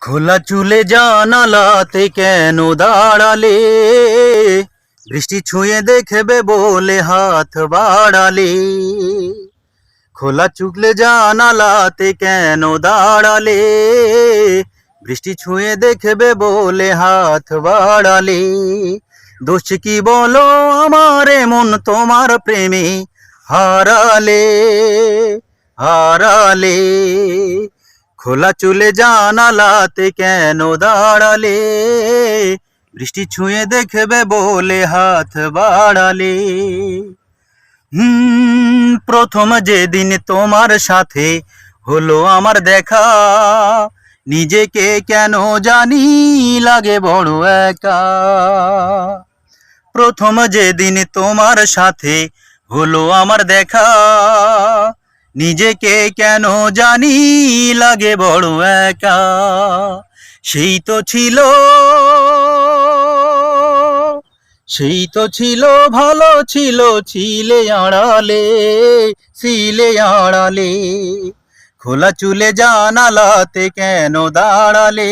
খোলা চুলে জানালাতে কেন দাঁড়ালে? বৃষ্টি ছুঁয়ে দেখবে বলে হাত বাড়ালে। খোলা চুকলে জানালাতে কেন দাঁড়ালে? বৃষ্টি ছুঁয়ে দেখবে বলে হাত বাড়ালে। দোষ কি বলো আমার মন তোমার প্রেমে? হারালে হারালে। খোলা চুলে জানালাতে কেন দাঁড়ালে? বৃষ্টি ছুঁয়ে দেখবে বলে হাত বাড়ালে। হুম, প্রথম যেদিন তোমার সাথে হলো আমার দেখা, নিজেকে কেন জানি লাগে বড় একা। প্রথম যেদিন তোমার সাথে হলো আমার দেখা নিজেকে কেন জানি লাগে বড় একা? সেই তো ছিল, সেই তো ছিল, ভালো ছিল, ছিলে আড়ালে ছিলে আড়ালে। খোলা চুলে জানালাতে কেন দাঁড়ালে?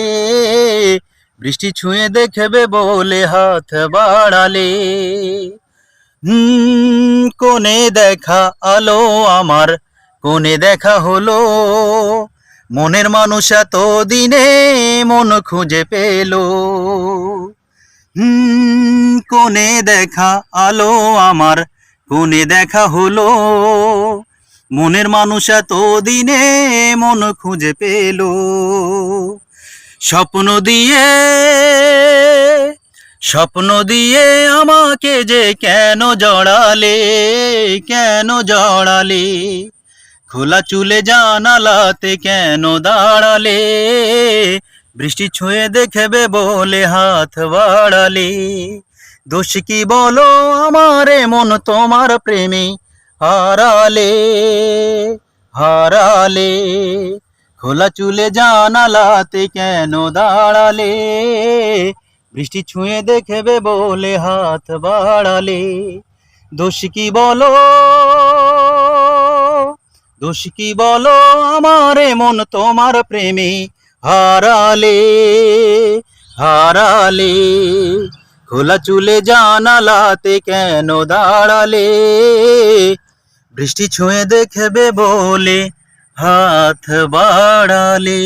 বৃষ্টি ছুঁয়ে দেখবে বলে হাত বাড়ালে। কোনে দেখা আলো আমার কোনে দেখা হলো? মনের মানুষ এত দিনে মন খুঁজে পেল। কোনে দেখা আলো আমার, কোনে দেখা হলো? মনের মানুষ এত দিনে মন খুঁজে পেল। স্বপ্ন দিয়ে স্বপ্ন দিয়ে আমাকে যে কেন জড়ালে কেন জড়ালে? খোলা চুলে জানালাতে কেন দাঁড়ালে? বৃষ্টি ছুঁয়ে দেখবে বলে হাত বাড়ালে। দোষ কি বলো আমারে মন তোমার প্রেমে হারালে? হারালে। খোলা চুলে জানালাতে কেন দাঁড়ালে? বৃষ্টি ছুঁয়ে দেখবে বলে হাত বাড়ালে। দোষ কি বলো দোষ কি বলো আমার? মন তোমার প্রেমে হারালে হারালে। খোলা চুলে জানালাতে কেন দাঁড়ালে? বৃষ্টি ছুঁয়ে দেখবে বলে হাত বাড়ালে।